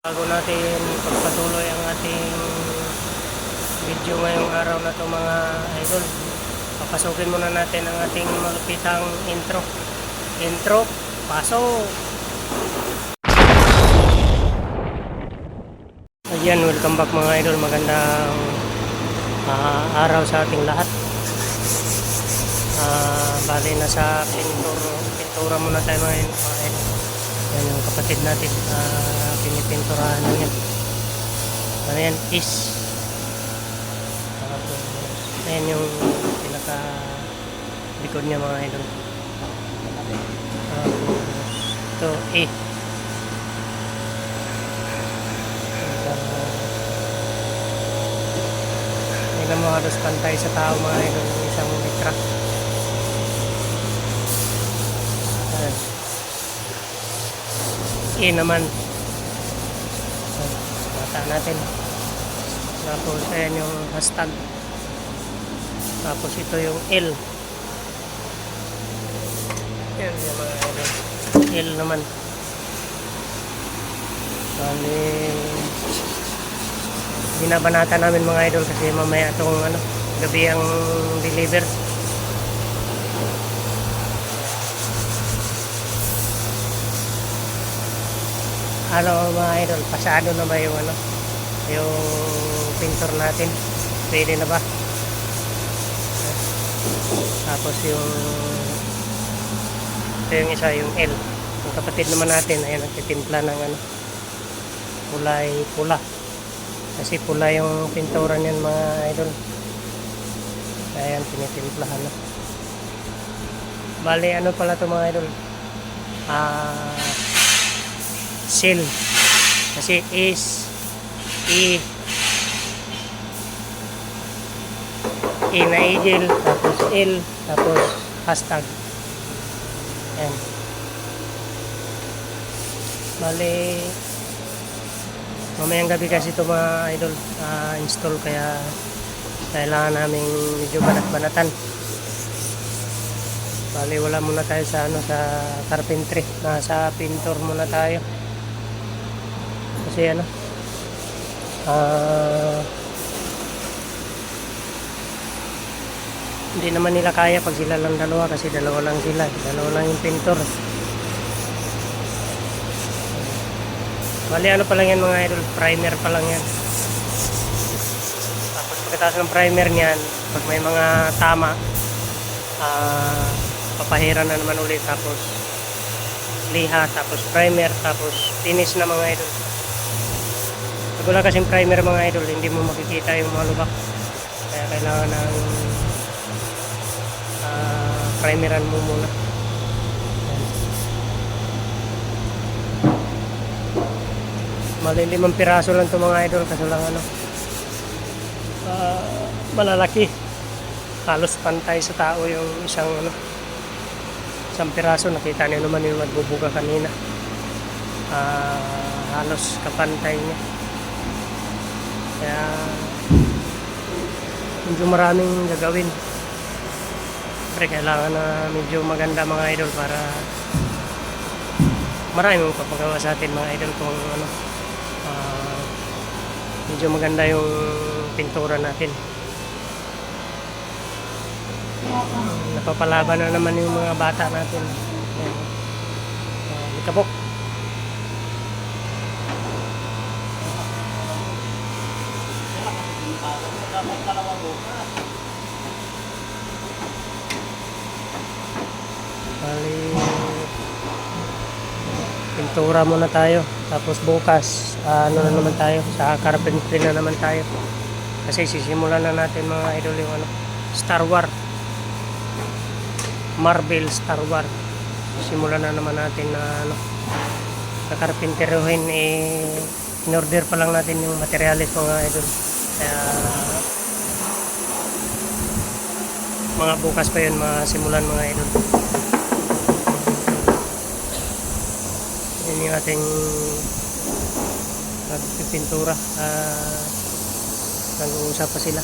Bago natin pagpatuloy ang ating video ngayong araw na to mga idol, papasukin muna natin ang ating malupitang intro. Intro, pasok! Ayan, welcome back mga idol. Magandang ah, araw sa ating lahat. Ah, bali na sa pintur, pintura muna tayo mga idol. Yan yung kapatid natin. Uh, pinipinturahan na yan. Ano yan? Is. Ayan yung pinaka likod niya mga idol. Tapos, ito, E. Hindi mo halos pantay sa tao mga idol. yung Isang litra. Ayan. E naman. Mata natin. Tapos ayan yung hashtag. Tapos ito yung L. Yan yung mga idol. L naman. Bali, binabanata namin mga idol kasi mamaya itong ano, gabi ang deliver. Ano mga idol, pasado na ba yung ano, yung pintor natin? Pwede na ba? Tapos yung ito yung isa, yung L. Yung kapatid naman natin, ayan, nagtitimpla ng ano, kulay pula. Kasi pula yung pintura niyan mga idol. Ayan, tinitimplahan na. Bali, ano pala to mga idol? Ah, seal. Kasi is E E na eagle, tapos L, tapos hashtag. Ayan. Bali, mamayang gabi kasi ito mga idol ah, install kaya kailangan namin medyo banat-banatan. Bali, wala muna tayo sa ano sa carpentry. Nasa pintor muna tayo. Kasi ano ah hindi naman nila kaya pag sila lang dalawa kasi dalawa lang sila. Dalawa lang yung pintor. Bali, ano pa lang yan mga idol? Primer pa lang yan. Tapos pagkatapos ng primer niyan, pag may mga tama, ah papahiran na naman ulit tapos liha, tapos primer, tapos finish na mga idol. Pag wala kasing primer mga idol, hindi mo makikita yung mga lubak. Kaya kailangan ng ah, primeran mo muna. Malilimang piraso lang to mga idol kasi lang ano ah, malalaki halos pantay sa tao yung isang ano isang piraso nakita niyo naman yung nagbubuga kanina Ah, halos kapantay niya kaya medyo maraming gagawin. Pero kailangan na medyo maganda mga idol para marami mong papagawa sa atin mga idol kung ano. Ah, medyo maganda yung pintura natin. Napapalaban na naman yung mga bata natin. Uh, likabok Bali, pintura muna tayo. Tapos bukas, ano na naman tayo, sa carpentry na naman tayo. Kasi sisimulan na natin mga idol yung ano, Star War. Marvel Star War. Simulan na naman natin na ano, kakarpinteruhin eh, in-order pa lang natin yung materialis mga idol. Kaya, mga bukas pa yun, mga simulan mga idol. Yun yung ating nagpipintura. Ah, nag-uusap pa sila.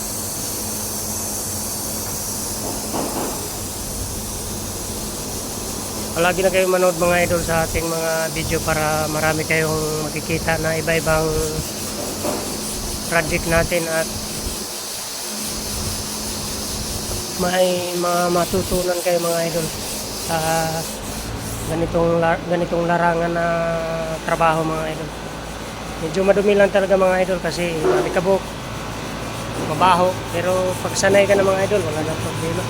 palagi na kayo manood mga idol sa ating mga video para marami kayong makikita na iba-ibang project natin at may mga matutunan kayo mga idol sa ganitong ganitong larangan na trabaho mga idol. Medyo madumi lang talaga mga idol kasi malikabok, mabaho, pero pag sanay ka na mga idol, wala na problema.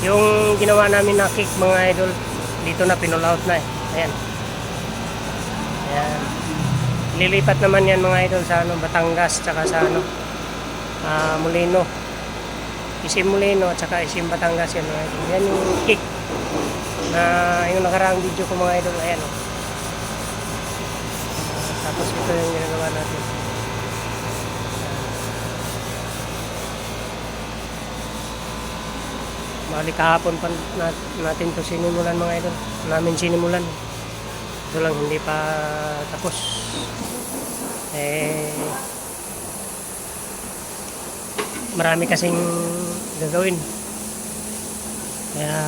Yung ginawa namin na kick mga idol, dito na pinulaut na eh. Ayan. Ayan. Lilipat naman yan mga idol sa ano, Batangas, tsaka sa ano, ah, Molino. Isim Molino, tsaka Isim Batangas yan mga idol. Yan yung kick na yung nakaraang video ko mga idol. Ayan. oh. Tapos ito yung ginagawa natin. Bali kahapon pa nat- natin to sinimulan mga idol. Namin sinimulan. Ito lang hindi pa tapos. Eh marami kasing gagawin. Kaya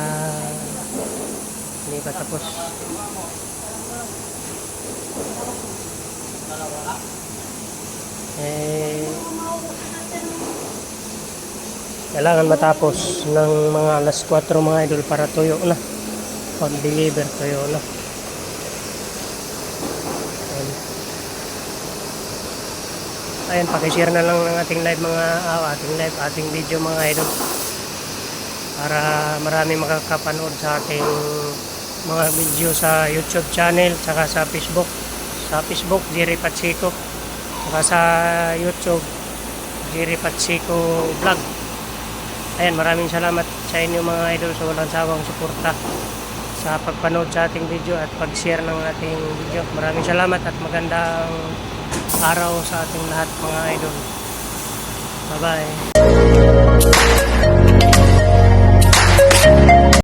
hindi pa tapos. Eh kailangan matapos ng mga alas 4 mga idol para tuyo na pag deliver tuyo na Ayan. Ayan, pakishare na lang ng ating live mga ah, ating live, ating video mga idol. Para marami makakapanood sa ating mga video sa YouTube channel tsaka sa Facebook. Sa Facebook Jerry Patsico tsaka sa YouTube Jerry Patsico Vlog. Ayan, maraming salamat sa inyo mga idol sa walang sawang suporta sa pagpanood sa ating video at pag-share ng ating video. Maraming salamat at magandang araw sa ating lahat mga idol. Bye-bye.